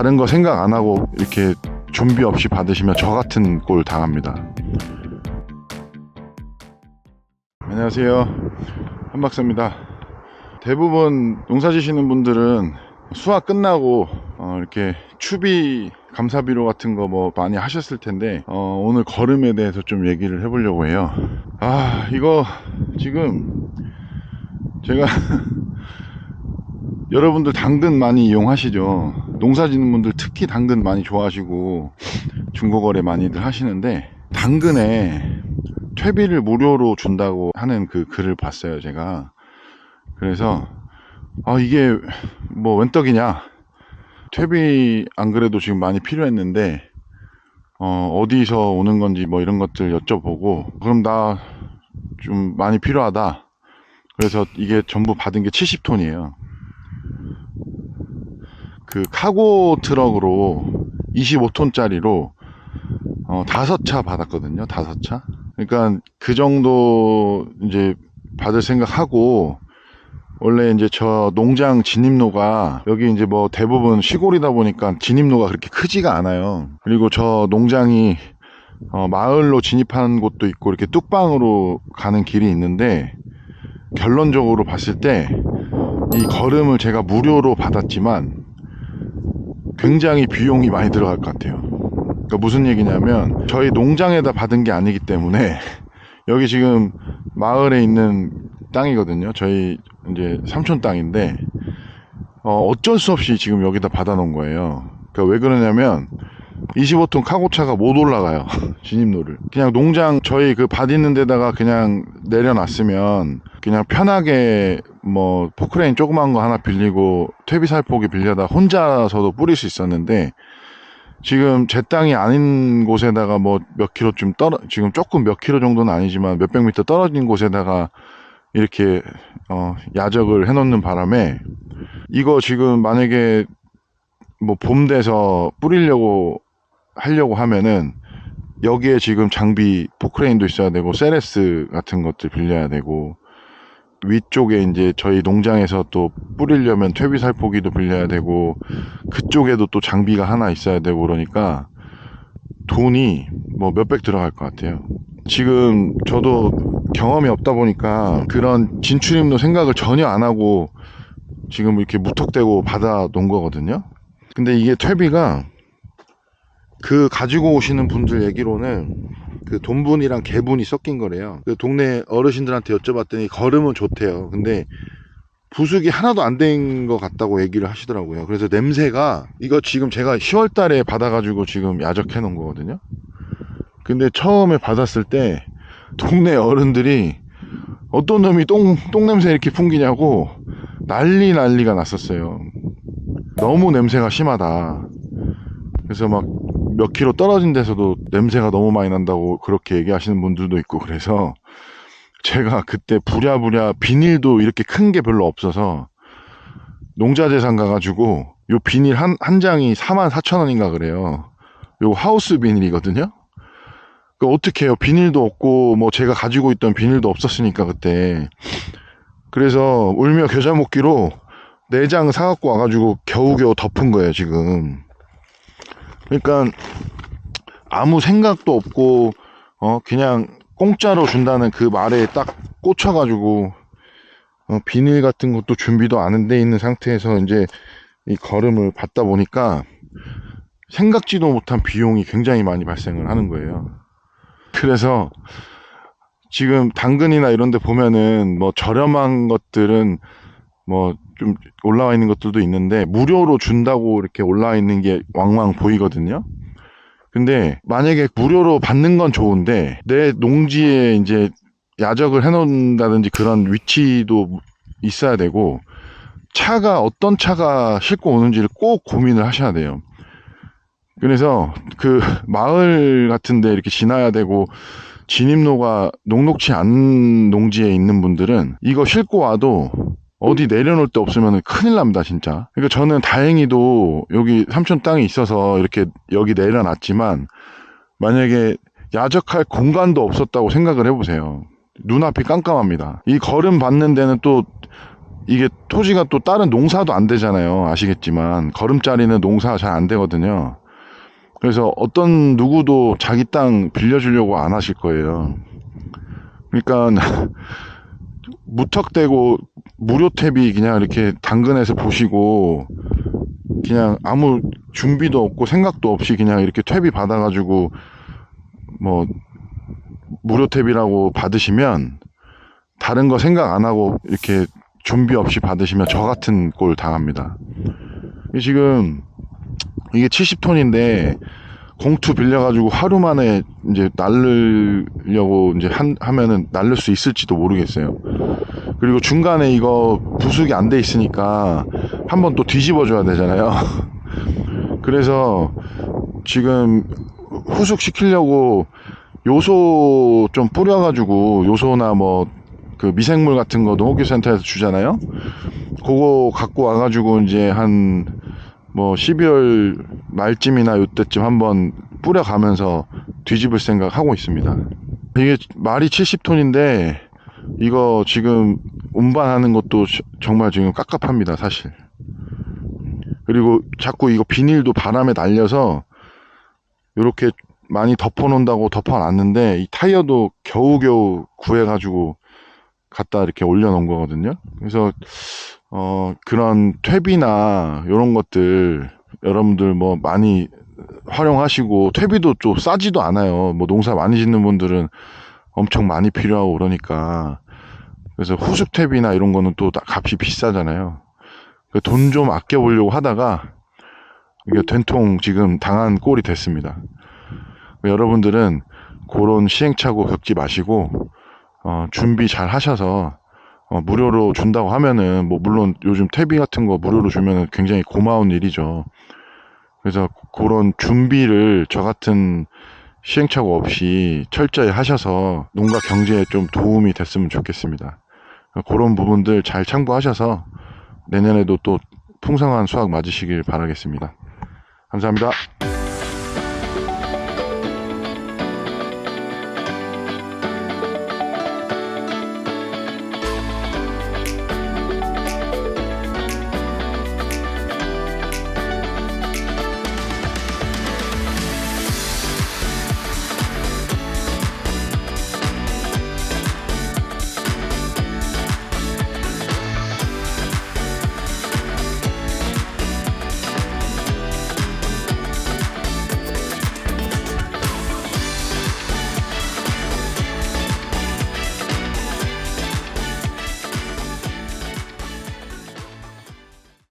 다른 거 생각 안 하고 이렇게 준비 없이 받으시면 저 같은 꼴 당합니다. 안녕하세요. 한박사입니다. 대부분 농사 지시는 분들은 수확 끝나고 어, 이렇게 추비 감사비료 같은 거 뭐 많이 하셨을 텐데 어, 오늘 거름에 대해서 좀 얘기를 해보려고 해요. 아 이거 지금 제가 여러분들 당근 많이 이용하시죠. 농사 짓는 분들 특히 당근 많이 좋아하시고 중고거래 많이들 하시는데 당근에 퇴비를 무료로 준다고 하는 그 글을 봤어요, 제가. 그래서 아 이게 뭐 웬떡이냐 퇴비 안 그래도 지금 많이 필요했는데 어 어디서 오는 건지 뭐 이런 것들 여쭤보고 그럼 나 좀 많이 필요하다 그래서 이게 전부 받은 게 70톤이에요 그 카고 트럭으로 25톤짜리로 어 다섯 차 받았거든요 다섯 차 그러니까 그 정도 이제 받을 생각하고 원래 이제 저 농장 진입로가 여기 이제 뭐 대부분 시골이다 보니까 진입로가 그렇게 크지가 않아요. 그리고 저 농장이 어 마을로 진입하는 곳도 있고 이렇게 뚝방으로 가는 길이 있는데 결론적으로 봤을 때 이 걸음을 제가 무료로 받았지만 굉장히 비용이 많이 들어갈 것 같아요. 그러니까 무슨 얘기냐면 저희 농장에다 받은 게 아니기 때문에 여기 지금 마을에 있는 땅이거든요. 저희 이제 삼촌 땅인데 어, 어쩔 수 없이 지금 여기다 받아놓은 거예요. 그러니까 왜 그러냐면 25톤 카고차가 못 올라가요. 진입로를. 그냥 농장 저희 그 밭 있는 데다가 그냥 내려놨으면 그냥 편하게 뭐 포크레인 조그만 거 하나 빌리고 퇴비 살포기 빌려다 혼자서도 뿌릴 수 있었는데 지금 제 땅이 아닌 곳에다가 뭐 몇 킬로 좀 떨어 지금 조금 몇 킬로 정도는 아니지만 몇백 미터 떨어진 곳에다가 이렇게 어, 야적을 해놓는 바람에 이거 지금 만약에 뭐 봄 돼서 뿌리려고 하려고 하면은 여기에 지금 장비 포크레인도 있어야 되고 세레스 같은 것들 빌려야 되고 위쪽에 이제 저희 농장에서 또 뿌리려면 퇴비 살포기도 빌려야 되고 그쪽에도 또 장비가 하나 있어야 되고 그러니까 돈이 뭐 몇백 들어갈 것 같아요. 지금 저도 경험이 없다 보니까 그런 진출입로 생각을 전혀 안 하고 지금 이렇게 무턱대고 받아 놓은 거거든요. 근데 이게 퇴비가 그 가지고 오시는 분들 얘기로는 그 돈분이랑 개분이 섞인 거래요. 그 동네 어르신들한테 여쭤봤더니 걸음은 좋대요. 근데 부숙이 하나도 안 된 것 같다고 얘기를 하시더라고요. 그래서 냄새가 이거 지금 제가 10월 달에 받아가지고 지금 야적해 놓은 거거든요. 근데 처음에 받았을 때 동네 어른들이 어떤 놈이 똥, 똥 냄새 이렇게 풍기냐고 난리 난리가 났었어요. 너무 냄새가 심하다. 그래서 막 몇 킬로 떨어진 데서도 냄새가 너무 많이 난다고 그렇게 얘기하시는 분들도 있고 그래서 제가 그때 부랴부랴 비닐도 이렇게 큰 게 별로 없어서 농자재상 가가지고 요 비닐 한, 한 장이 4만 4천 원인가 그래요. 요 하우스 비닐이거든요. 그 어떻게 해요? 비닐도 없고 뭐 제가 가지고 있던 비닐도 없었으니까 그때. 그래서 울며 겨자 먹기로 네장 사갖고 와가지고 겨우겨우 덮은 거예요 지금. 그러니까 아무 생각도 없고 어 그냥 공짜로 준다는 그 말에 딱 꽂혀가지고 어, 비닐 같은 것도 준비도 안 돼 있는 상태에서 이제 이 걸음을 받다 보니까 생각지도 못한 비용이 굉장히 많이 발생을 하는 거예요. 그래서 지금 당근이나 이런 데 보면은 뭐 저렴한 것들은 뭐 좀 올라와 있는 것들도 있는데 무료로 준다고 이렇게 올라와 있는 게 왕왕 보이거든요. 근데 만약에 무료로 받는 건 좋은데 내 농지에 이제 야적을 해놓는다든지 그런 위치도 있어야 되고 차가 어떤 차가 싣고 오는지를 꼭 고민을 하셔야 돼요. 그래서 그 마을 같은데 이렇게 지나야 되고 진입로가 녹록치 않은 농지에 있는 분들은 이거 싣고 와도 어디 내려놓을 데 없으면 큰일 납니다, 진짜. 그러니까 저는 다행히도 여기 삼촌 땅이 있어서 이렇게 여기 내려놨지만 만약에 야적할 공간도 없었다고 생각을 해보세요. 눈앞이 깜깜합니다. 이 걸음 받는 데는 또 이게 토지가 또 다른 농사도 안 되잖아요. 아시겠지만 걸음자리는 농사 잘 안 되거든요. 그래서 어떤 누구도 자기 땅 빌려주려고 안 하실 거예요. 그러니까 무턱대고 무료 탭이 그냥 이렇게 당근에서 보시고 그냥 아무 준비도 없고 생각도 없이 그냥 이렇게 탭이 받아가지고 뭐 무료 탭이라고 받으시면 다른 거 생각 안 하고 이렇게 준비 없이 받으시면 저 같은 꼴 당합니다. 지금 이게 70톤인데 공투 빌려가지고 하루 만에 이제 날르려고 이제 한, 하면은 날릴 수 있을지도 모르겠어요. 그리고 중간에 이거 부숙이 안 돼 있으니까 한번 또 뒤집어 줘야 되잖아요. 그래서 지금 후숙 시키려고 요소 좀 뿌려가지고 요소나 뭐 그 미생물 같은 거 농업기센터에서 주잖아요. 그거 갖고 와가지고 이제 한 뭐 12월 말쯤이나 요때쯤 한번 뿌려가면서 뒤집을 생각 하고 있습니다. 이게 말이 70톤인데 이거 지금 운반하는 것도 저- 정말 지금 깝깝합니다, 사실. 그리고 자꾸 이거 비닐도 바람에 날려서 이렇게 많이 덮어놓는다고 덮어놨는데 이 타이어도 겨우겨우 구해가지고 갖다 이렇게 올려놓은 거거든요. 그래서 어 그런 퇴비나 이런 것들 여러분들 뭐 많이 활용하시고 퇴비도 좀 싸지도 않아요. 뭐 농사 많이 짓는 분들은 엄청 많이 필요하고 그러니까 그래서 퇴비나 이런 거는 또다 값이 비싸잖아요. 돈 좀 아껴보려고 하다가 이게 된통 지금 당한 꼴이 됐습니다. 여러분들은 그런 시행착오 겪지 마시고 어, 준비 잘 하셔서 어, 무료로 준다고 하면은 뭐 물론 요즘 퇴비 같은 거 무료로 주면은 굉장히 고마운 일이죠. 그래서 그런 준비를 저 같은 시행착오 없이 철저히 하셔서 농가 경제에 좀 도움이 됐으면 좋겠습니다. 그런 부분들 잘 참고하셔서 내년에도 또 풍성한 수확 맞으시길 바라겠습니다. 감사합니다.